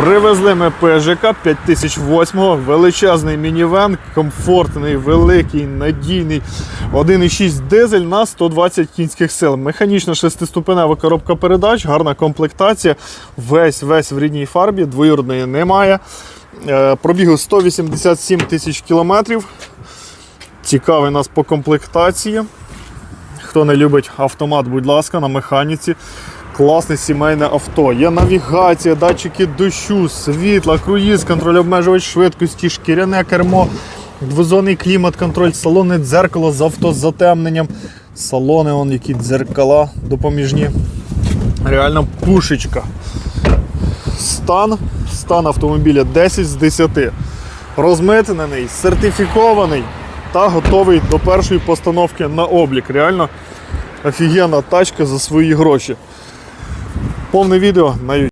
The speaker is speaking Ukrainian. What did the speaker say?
Привезли ми ПЖК 5008, величезний мінівен, комфортний, великий, надійний 1,6 дизель на 120 кінських сил. Механічна шестиступенева коробка передач, гарна комплектація. Весь весь в рідній фарбі, двоюродної немає. Е, Пробігу 187 тисяч кілометрів. Цікавий нас по комплектації. Хто не любить автомат, будь ласка, на механіці. Класне сімейне авто. Є навігація, датчики дощу, світла, круїз, контроль обмежувач швидкості, шкіряне кермо, двозонний клімат, контроль, салонне дзеркало з автозатемненням. Салони, он які дзеркала допоміжні. Реально пушечка. Стан, стан автомобіля 10 з 10. Розмитнений, сертифікований та готовий до першої постановки на облік. Реально офігенна тачка за свої гроші. Повне відео на YouTube.